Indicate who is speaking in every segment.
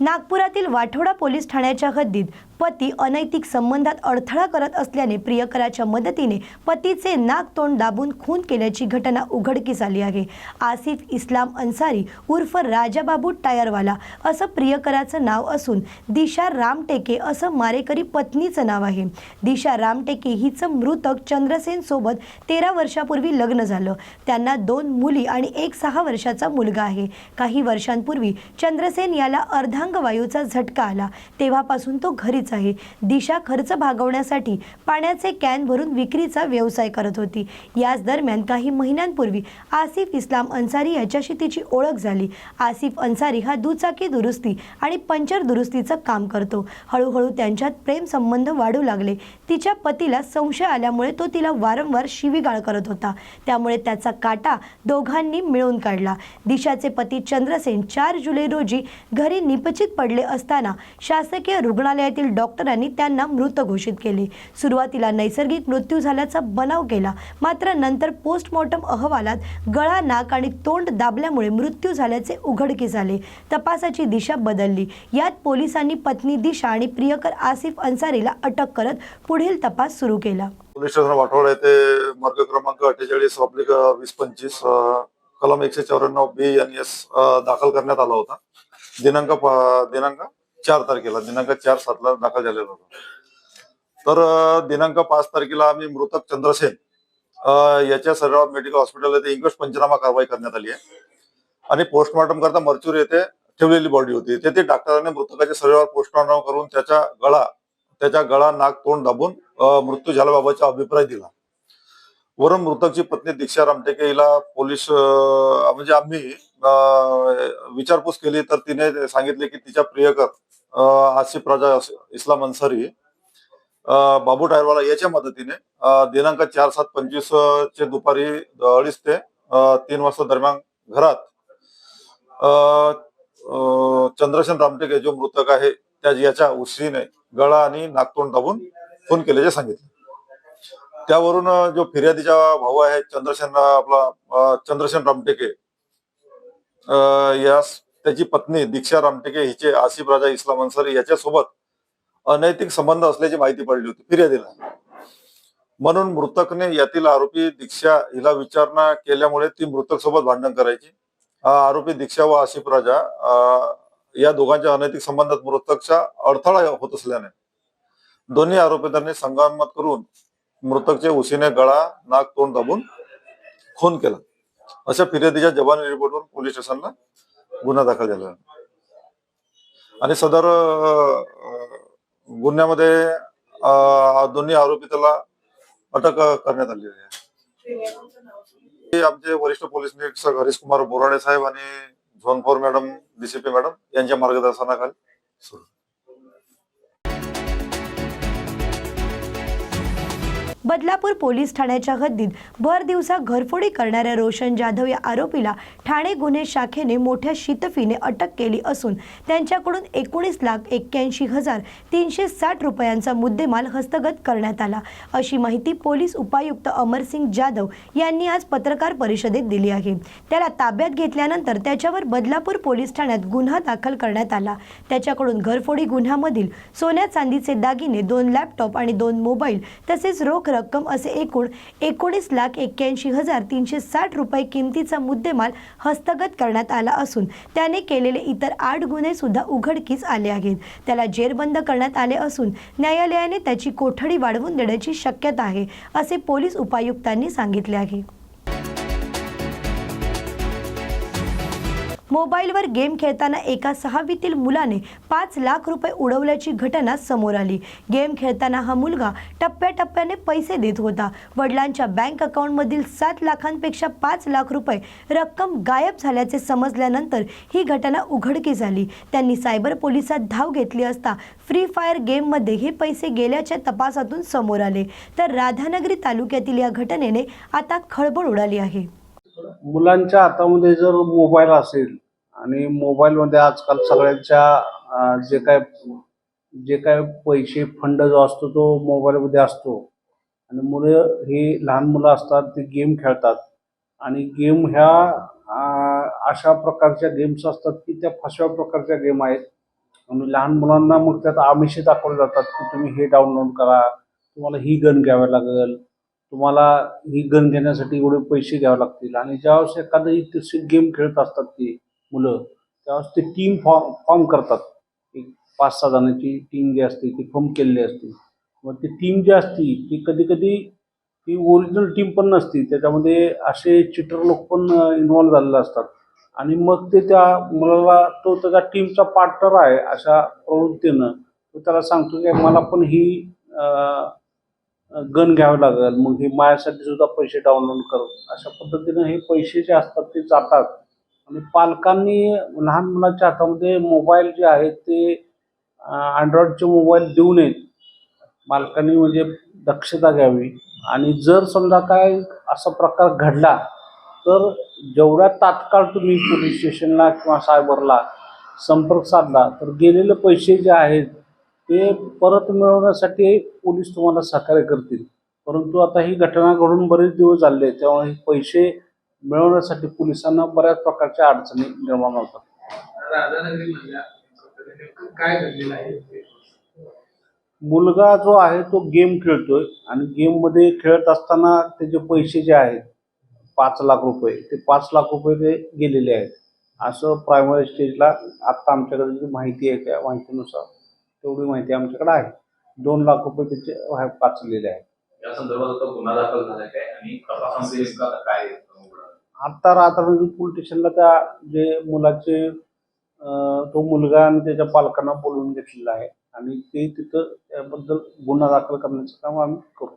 Speaker 1: नागपुरातील वाठोडा पोलीस ठाण्याच्या हद्दीत पती अनैतिक संबंधात अडथळा करत असल्याने प्रियकराच्या मदतीने पतीचे नाक तोंड दाबून खून केल्याची घटना उघडकीस आली आहे. आसिफ इस्लाम अन्सारी उर्फ राजाबाबू टायरवाला असं प्रियकराचं नाव असून दिशा रामटेके असं मारेकरी पत्नीचं नाव आहे. दिशा रामटेके हिचं मृतक चंद्रसेनसोबत तेरा वर्षापूर्वी लग्न झालं. त्यांना दोन मुली आणि एक सहा वर्षाचा मुलगा आहे. काही वर्षांपूर्वी चंद्रसेन याला अर्धा वायूचा झटका आला. तेव्हापासून तो घरीच आहे. दिशा खर्च भागवण्यासाठी पाण्याचे कॅन भरून विक्रीचा व्यवसाय करत होती. याच दरम्यान काही महिन्यांपूर्वी आसिफ इस्लाम अन्सारी याच्याशी तिची ओळख झाली. आसिफ अन्सारी हा दुचाकी दुरुस्ती आणि पंचर दुरुस्तीचं काम करतो. हळूहळू त्यांच्यात प्रेम संबंध वाढू लागले. तिच्या पतीला संशय आल्यामुळे तो तिला वारंवार शिवीगाळ करत होता. त्यामुळे त्याचा काटा दोघांनी मिळून काढला. दिशाचे पती चंद्रसेन चार जुलै रोजी घरी निपचित पडले असताना शासकीय रुग्णालयातील डॉक्टरांनी त्यांना मृत घोषित केले. सुरुवातीला नैसर्गिक मृत्यू झाल्याचा बनाव केला. मात्र नंतर पोस्टमॉर्टम अहवालात गळा नाक आणि तोंड दाबल्यामुळे मृत्यू झाल्याचे उघडकीस आले. तपासाची दिशा बदलली. यात पोलिसांनी पत्नी दिशा आणि प्रियकर आसिफ अन्सारीला अटक करत पुढील तपास सुरू केला.
Speaker 2: पोलीस स्टेशन वाठोड येथे मार्ग क्रमांक अठ्ठेचाळीस ऑब्लिक वीस पंचवीस कलम एकशे चौऱ्याण्णव बी एन एस दाखल करण्यात आला होता. दिनांक दिनांक चार तारखेला दिनांक चार सातला दाखल झालेला होता. तर दिनांक पाच तारखेला आम्ही मृतक चंद्रसेन याच्या शरीरावर मेडिकल हॉस्पिटल येथे इंग्लिश पंचनामा कारवाई करण्यात आली आहे. आणि पोस्टमॉर्टम करता मर्च्युर येथे ठेवलेली बॉडी होती. तेथे डॉक्टरांनी मृतकाच्या शरीरावर पोस्टमॉर्टम करून त्याच्या गळा त्याच्या गळा नाक तोंड दाबून मृत्यू झाल्याबाबतचा अभिप्राय दिला. वरून मृतकची पत्नी दीक्षा रामटेके हिला पोलीस म्हणजे आम्ही अ, विचारपूस केली तर तिने सांगितले की तिच्या प्रियकर आसिफ राजा इस्लाम अन्सारी बाबू टायरवाला याच्या मदतीने दिनांक चार सात पंचवीस चे दुपारी अडीच ते तीन वाजता दरम्यान घरात अ, चंद्रसेन रामटेके जो मृतक आहे त्या याच्या उशीने गळा आणि नागतोंड दाबून खून केल्याचे सांगितले. त्यावरून जो फिर्यादीचा भाऊ आहे चंद्रसेन आपला अ, चंद्रसेन रामटेके अ, यास त्याची पत्नी दीक्षा रामटेके हिचे आसिफ राजा इस्लाम अन्सारी याच्यासोबत अनैतिक संबंध असल्याची माहिती पडली होती फिर्यादीला. म्हणून मृतकने यातील आरोपी दीक्षा हिला विचारणा केल्यामुळे ती मृतक सोबत भांडण करायची. आरोपी दीक्षा व आसिफ राजा या दोघांच्या अनैतिक संबंधात मृतकचा अडथळा होत असल्याने दोन्ही आरोपींनी संगनमत करून मृतकचे उशीने गळा नाक तोंड दाबून खून केला. अशा फिर्यादीच्या जबानी रिपोर्टवर पोलीस स्टेशनला गुन्हा दाखल झाला आणि सदर गुन्ह्यामध्ये दोन्ही आरोपी त्याला अटक करण्यात आली आहे. आमचे वरिष्ठ पोलीस निरीक्षक हरीश कुमार बोराडे साहेब आणि zone four madam DCP madam यांच्या मार्गदर्शनाखाली.
Speaker 1: बदलापूर पोलीस ठाण्याच्या हद्दीत भर दिवसा घरफोडी करणाऱ्या रोशन जाधव या आरोपीला ठाणे गुन्हे शाखेने मोठ्या शितफीने अटक केली असून त्यांच्याकडून एकोणीस लाख एक्क्याऐंशी हजार तीनशे साठ रुपयांचा मुद्देमाल हस्तगत करण्यात आला. अशी माहिती पोलीस उपायुक्त अमरसिंग जाधव यांनी आज पत्रकार परिषदेत दिली आहे. त्याला ताब्यात घेतल्यानंतर त्याच्यावर बदलापूर पोलीस ठाण्यात गुन्हा दाखल करण्यात आला. त्याच्याकडून घरफोडी गुन्ह्यामधील सोन्या चांदीचे दागिने दोन लॅपटॉप आणि दोन मोबाईल तसेच रोख रक्कम असे एकूण एकोणीस लाख एक्क्याऐंशी हजार तीनशे साठ रुपये किमतीचा मुद्देमाल हस्तगत करण्यात आला असून त्याने केलेले इतर आठ गुन्हे सुद्धा उघडकीस आले आहेत. त्याला जेरबंद करण्यात आले असून न्यायालयाने त्याची कोठडी वाढवून देण्याची शक्यता आहे असे पोलीस उपायुक्तांनी सांगितले आहे. मोबाईलवर गेम खेळताना एका सहावीतील मुलाने पाच लाख रुपये उडवल्याची घटना समोर आली. गेम खेळताना हा मुलगा टप्प्याटप्प्याने पैसे देत होता. वडिलांच्या बँक अकाउंटमधील सात लाखांपेक्षा पाच लाख रुपये रक्कम गायब झाल्याचे समजल्यानंतर ही घटना उघडकीस आली. त्यांनी सायबर पोलिसात धाव घेतली असता फ्री फायर गेममध्ये हे पैसे गेल्याच्या तपासातून समोर आले. तर राधानगरी तालुक्यातील या घटनेने आता खळबळ उडाली आहे.
Speaker 3: मुलांच्या हातामध्ये जर मोबाईल असेल आणि मोबाईलमध्ये आजकाल सगळ्यांच्या जे काय जे काय पैसे फंड जो असतो तो मोबाईलमध्ये असतो. आणि मुलं ही लहान मुलं असतात ते गेम खेळतात. आणि गेम ह्या अशा प्रकारच्या गेम्स असतात की त्या फसव्या प्रकारच्या गेम आहेत. आणि लहान मुलांना मग त्यात आमिषे दाखवले जातात की तुम्ही हे डाउनलोड करा तुम्हाला ही गन घ्यावी लागेल. तुम्हाला ही गन घेण्यासाठी एवढे पैसे घ्यावे लागतील. आणि ज्यावेळेस एखादी तशी गेम खेळत असतात ती मुलं त्यावेळेस ते टीम फॉर्म फॉर्म करतात. एक पाच सहा जणांची टीम जी असते ती फॉर्म केलेली असते. मग ती टीम जी असती ती कधी कधी ती ओरिजिनल टीम पण नसती. त्याच्यामध्ये असे चिटर लोक पण इन्व्हॉल्व झालेले असतात. आणि मग ते त्या मुलाला तो त्याचा टीमचा पार्टनर आहे अशा प्रवृत्तीनं तो त्याला सांगतो की मला पण ही गन घ्यावं लागेल मग हे माझ्यासाठी सुद्धा पैसे डाउनलोड कर अशा पद्धतीनं हे पैसे जे असतात ते जातात. आणि पालकांनी लहान मुलांच्या हातामध्ये मोबाईल जे आहेत ते अँड्रॉइडचे मोबाईल देऊ नयेत. मालकांनी म्हणजे दक्षता घ्यावी. आणि जर समजा काय असा प्रकार घडला तर जेवढ्या तात्काळ तुम्ही पोलीस स्टेशनला किंवा सायबरला संपर्क साधला तर गेलेले पैसे जे आहेत ते परत मिळवण्यासाठी पोलीस तुम्हाला सहकार्य करतील. परंतु आता ही घटना घडून बरेच दिवस झाले आहेत, त्यामुळे हे पैसे मिळवण्यासाठी पोलिसांना बऱ्याच प्रकारच्या अडचणी निर्माण होतात. मुलगा जो आहे तो गेम खेळतोय आणि गेममध्ये खेळत असताना त्याचे पैसे जे आहेत पाच लाख रुपये ते पाच लाख रुपये ते गेलेले आहेत. असं प्रायमरी स्टेजला आत्ता आमच्याकडे जी माहिती आहे त्या माहितीनुसार तेवढी माहिती आमच्याकडे आहे. दोन लाख रुपये त्याचे वाचलेले आहेत
Speaker 4: या संदर्भात आता गुन्हा दाखल झालाय काय? आणि तपासामध्ये नेमकं आता काय
Speaker 3: राधानगरी पोलीस स्टेशनला त्या जे मुलाचे तो मुलगा आणि त्याच्या पालकांना बोलवून घेतलेला आहे. आणि ते तिथं त्याबद्दल गुन्हा दाखल करण्याचं काम आम्ही करू.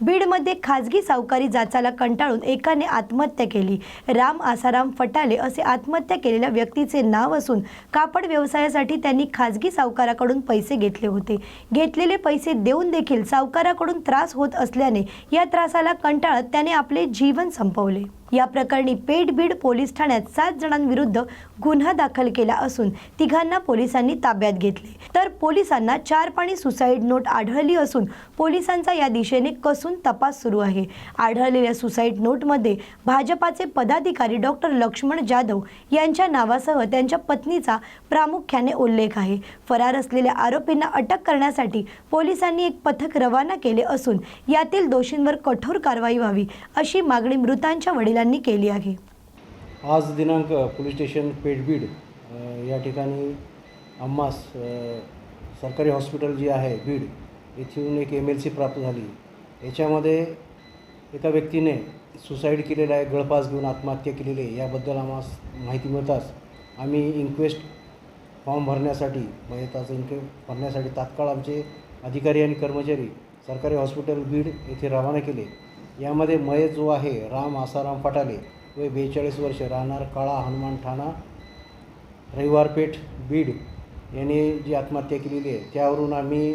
Speaker 1: बीडमध्ये खाजगी सावकारी जाचाला कंटाळून एकाने आत्महत्या केली. राम आसाराम फटाले असे आत्महत्या केलेल्या व्यक्तीचे नाव असून कापड व्यवसायासाठी त्यांनी खाजगी सावकाराकडून पैसे घेतले होते. घेतलेले पैसे देऊन देखील सावकाराकडून त्रास होत असल्याने या त्रासाला कंटाळत त्याने आपले जीवन संपवले. या प्रकरणी पेठ बीड पोलीस ठाण्यात सात जणांविरुद्ध गुन्हा दाखल केला असून तिघांना पोलिसांनी ताब्यात घेतले. तर पोलिसांना चार पाणी सुसाईड नोट आढळली असून पोलिसांचा या दिशेने कसून तपास सुरू आहे. आढळलेल्या सुसाईड नोटमध्ये भाजपाचे पदाधिकारी डॉक्टर लक्ष्मण जाधव यांच्या नावासह त्यांच्या पत्नीचा प्रामुख्याने उल्लेख आहे. फरार असलेल्या आरोपींना अटक करण्यासाठी पोलिसांनी एक पथक रवाना केले असून यातील दोषींवर कठोर कारवाई व्हावी अशी मागणी मृतांच्या वडील वडिलांनी केली आहे.
Speaker 5: आज दिनांक पोलीस स्टेशन पेठबीड या ठिकाणी आम्हास सरकारी हॉस्पिटल जी आहे बीड येथून एक एम एल सी प्राप्त झाली. याच्यामध्ये एका व्यक्तीने सुसाईड केलेलं आहे गळफास घेऊन आत्महत्या केलेली आहे. याबद्दल आम्हास माहिती मिळताच आम्ही इन्क्वेस्ट फॉर्म भरण्यासाठी म्हणजे त्याचं भरण्यासाठी तात्काळ आमचे अधिकारी आणि कर्मचारी सरकारी हॉस्पिटल बीड येथे रवाना केले. यामध्ये मयत जो आहे राम आसाराम फटाले व बेचाळीस वर्ष राहणार काळा हनुमान ठाणा रविवारपेठ बीड यांनी जी आत्महत्या केलेली आहे त्यावरून आम्ही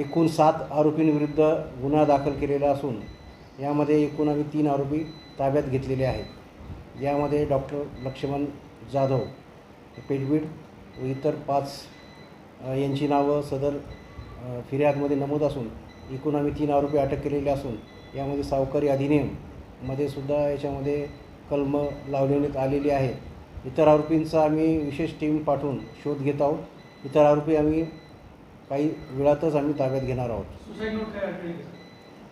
Speaker 5: एकूण सात आरोपींविरुद्ध गुन्हा दाखल केलेला असून यामध्ये एकूण आम्ही तीन आरोपी ताब्यात घेतलेले आहेत. यामध्ये डॉक्टर लक्ष्मण जाधव पेटबीड व इतर पाच यांची नावं सदर फिर्यादमध्ये नमूद असून एकूण आम्ही तीन आरोपी अटक केलेले असून यामध्ये सावकारी अधिनियममध्ये सुद्धा याच्यामध्ये कलम लावण्यात आलेली आहे. इतर आरोपींचा आम्ही विशेष टीम पाठवून शोध घेत आहोत. इतर आरोपी आम्ही काही वेळातच आम्ही ताब्यात घेणार आहोत?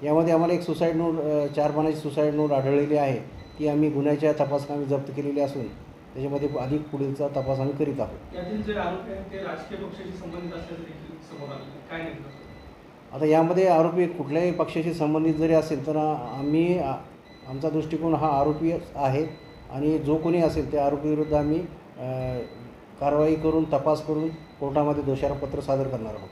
Speaker 5: यामध्ये आम्हाला एक सुसाईड नोट चार पानाची सुसाईड नोट आढळलेली आहे. ती आम्ही गुन्ह्याच्या तपासकामी जप्त केलेली असून त्याच्यामध्ये अधिक पुढीलचा तपास आम्ही करीत आहोत. आता यामध्ये आरोपी कुठल्याही पक्षाशी संबंधित जरी असेल तर आम्ही आमचा दृष्टिकोन हा आरोपी आहे आणि जो कोणी असेल त्या आरोपीविरुद्ध आम्ही कारवाई करून तपास करून कोर्टामध्ये दोषारोपपत्र सादर करणार आहोत.